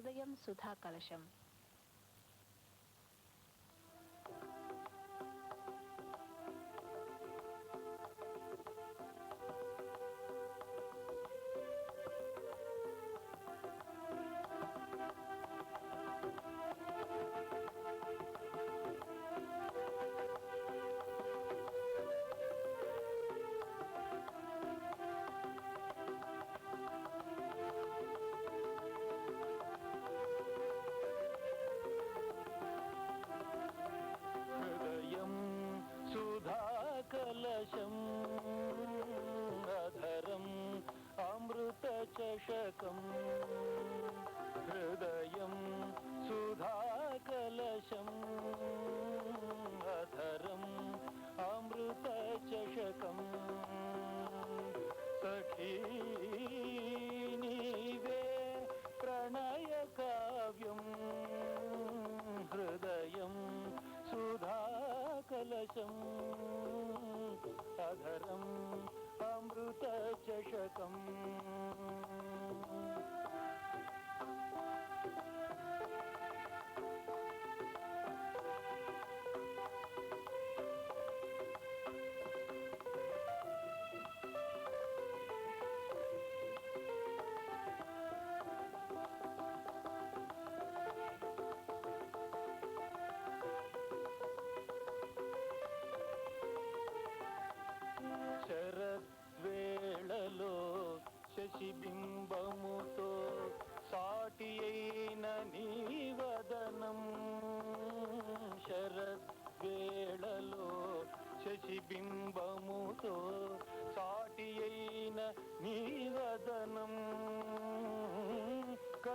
హృదయం సుధా కలశం సుధాకలశం అధరం అమృతచషకం హృదయం अमृतचषकम्।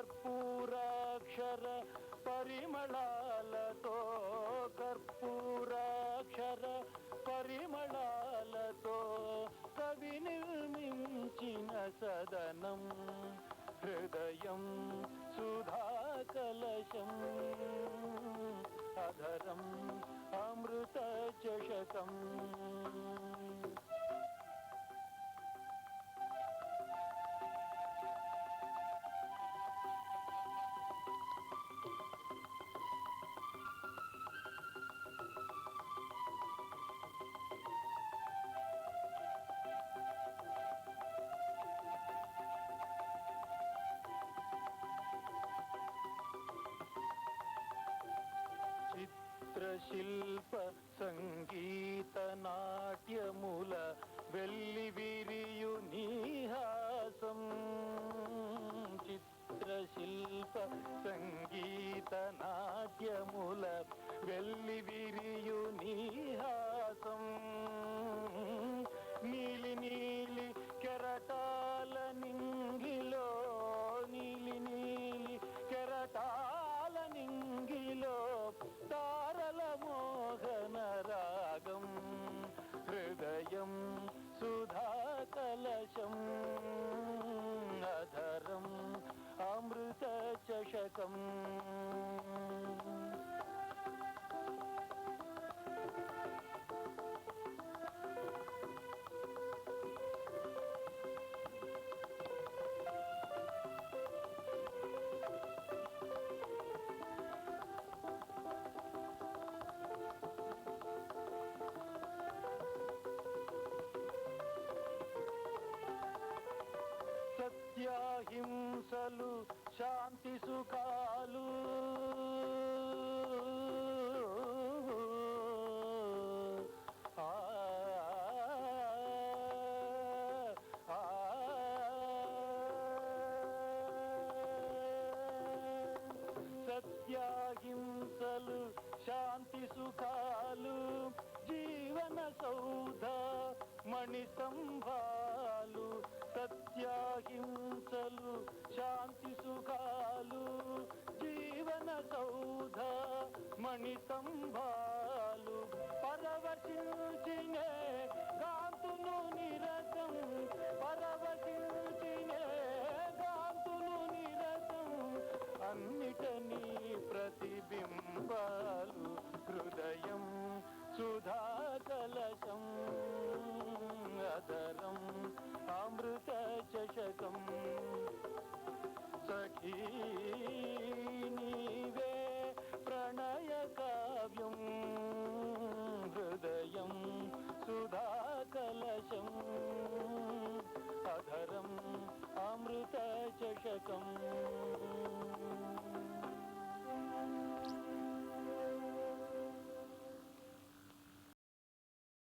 కర్పూరాక్షర పరిమళాలతో కర్పూరాక్షర పరిమళాలతో కవి నిర్మించిన సదనం హృదయం సుధాకలశం అధరం అమృత చషకం సంగీత నాట్యముల వెళ్ళి విరియు నీహాసం. సత్యాహింసలు శాంతి సుఖా సత్యాహింసలు శాంతి సుఖాలు జీవన సౌధ మణి సంభాలు సత్యాహింసలు శాంతి సుఖాలు జీవన సౌధ మణి సంభాలు పరవశించినే కాంతును నిరతం పరవ రాధా కలశం అదరం అమృత చషకం సఖీ నీవే ప్రణయ కావ్యం హృదయం సుధా కలశం అధరం అమృత చషకం